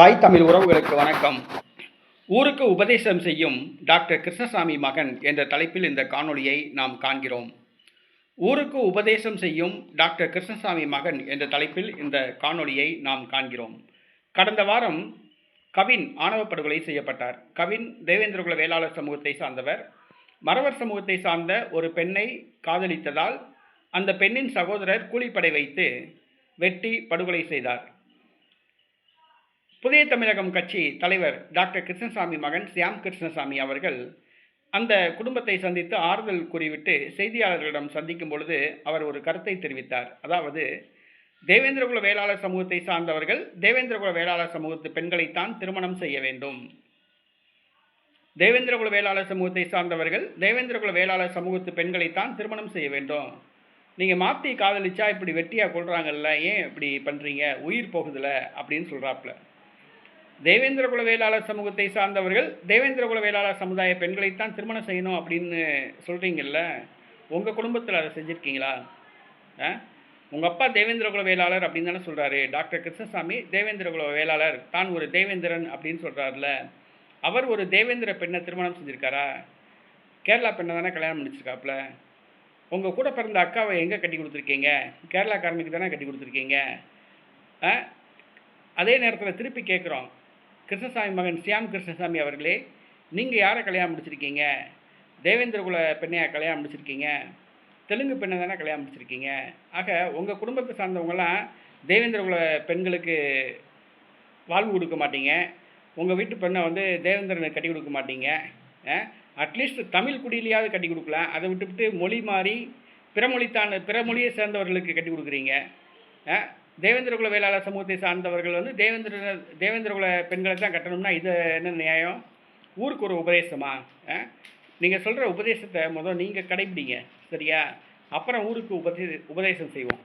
தாய் தமிழ் உறவுகளுக்கு வணக்கம். ஊருக்கு உபதேசம் செய்யும் டாக்டர் கிருஷ்ணசாமி மகன் என்ற தலைப்பில் இந்த காணொளியை நாம் காண்கிறோம். ஊருக்கு உபதேசம் செய்யும் டாக்டர் கிருஷ்ணசாமி மகன் என்ற தலைப்பில் இந்த காணொளியை நாம் காண்கிறோம். கடந்த வாரம் கவின் ஆணவ படுகொலை செய்யப்பட்டார். கவின் தேவேந்திரகுல வேளாளர் சமூகத்தை சார்ந்தவர். மறவர் சமூகத்தை சார்ந்த ஒரு பெண்ணை காதலித்ததால் அந்த பெண்ணின் சகோதரர் கூலிப்படை வைத்து வெட்டி படுகொலை செய்தார். புதிய தமிழகம் கட்சி தலைவர் டாக்டர் கிருஷ்ணசாமி மகன் சியாம் கிருஷ்ணசாமி அவர்கள் அந்த குடும்பத்தை சந்தித்து ஆறுதல் கூறிவிட்டு செய்தியாளர்களிடம் சந்திக்கும் பொழுது அவர் ஒரு கருத்தை தெரிவித்தார். அதாவது தேவேந்திரகுல வேளாளர் சமூகத்தை சார்ந்தவர்கள் தேவேந்திரகுல வேளாளர் சமூகத்து பெண்களைத்தான் திருமணம் செய்ய வேண்டும். தேவேந்திரகுல வேளாளர் சமூகத்தை சார்ந்தவர்கள் தேவேந்திரகுல வேளாளர் சமூகத்து பெண்களைத்தான் திருமணம் செய்ய வேண்டும். நீங்கள் மாற்றி காதலிச்சா இப்படி வெட்டியாக கொள்கிறாங்கல்ல ஏன் இப்படி பண்ணுறீங்க உயிர் போகுதில்ல அப்படின்னு சொல்கிறாப்புல தேவேந்திரகுல வேளாளர் சமூகத்தை சார்ந்தவர்கள் தேவேந்திரகுல வேளாளர் சமுதாய பெண்களைத்தான் திருமணம் செய்யணும் அப்படின்னு சொல்கிறீங்கல்ல உங்கள் குடும்பத்தில் அதை செஞ்சுருக்கீங்களா? ஆ? உங்கள் அப்பா தேவேந்திரகுல வேளாளர் அப்படின்னு தானே சொல்கிறாரு டாக்டர் கிருஷ்ணசாமி தேவேந்திரகுல வேளாளர் தான் ஒரு தேவேந்திரன் அப்படின்னு சொல்கிறாருல அவர் ஒரு தேவேந்திர பெண்ணை திருமணம் செஞ்சுருக்காரா? கேரளா பெண்ணை தானே கல்யாணம் பண்ணிச்சிருக்காப்புல. உங்கள் கூட பிறந்த அக்காவை எங்கே கட்டி கொடுத்துருக்கீங்க? கேரளாக்காரனுக்கு தானே கட்டி கொடுத்துருக்கீங்க? ஆ? அதே நேரத்தில் திருப்பி கேட்குறோம் கிருஷ்ணசாமி மகன் சியாம் கிருஷ்ணசாமி அவர்களே நீங்கள் யாரை கல்யாணம் முடிச்சிருக்கீங்க? தேவேந்திரகுல பெண்ணையா கல்யாணம் முடிச்சிருக்கீங்க? தெலுங்கு பெண்ணை தானே கல்யாணம் முடிச்சிருக்கீங்க? ஆக உங்கள் குடும்பத்தை சார்ந்தவங்களாம் தேவேந்திரகுல பெண்களுக்கு வாழ்வு கொடுக்க மாட்டீங்க. உங்கள் வீட்டு பெண்ணை வந்து தேவேந்திரனுக்கு கட்டி கொடுக்க மாட்டீங்க. அட்லீஸ்ட் தமிழ் குடியிலையாவது கட்டி கொடுக்கலாம். அதை விட்டுவிட்டு மொழி மாறி பிறமொழித்தான் பிறமொழியை பிற மொழியை சேர்ந்தவர்களுக்கு கட்டி கொடுக்குறீங்க. தேவேந்திரகுல வேளாளர் சமூகத்தை சார்ந்தவர்கள் வந்து தேவேந்திர தேவேந்திரகுல பெண்களை தான் கட்டணும்னா இது என்ன நியாயம்? ஊருக்கு ஒரு உபதேசமா? நீங்கள் சொல்கிற உபதேசத்தை முதல் நீங்கள் கடைபிடிங்க சரியா? அப்புறம் ஊருக்கு உபதே உபதேசம் செய்வோம்.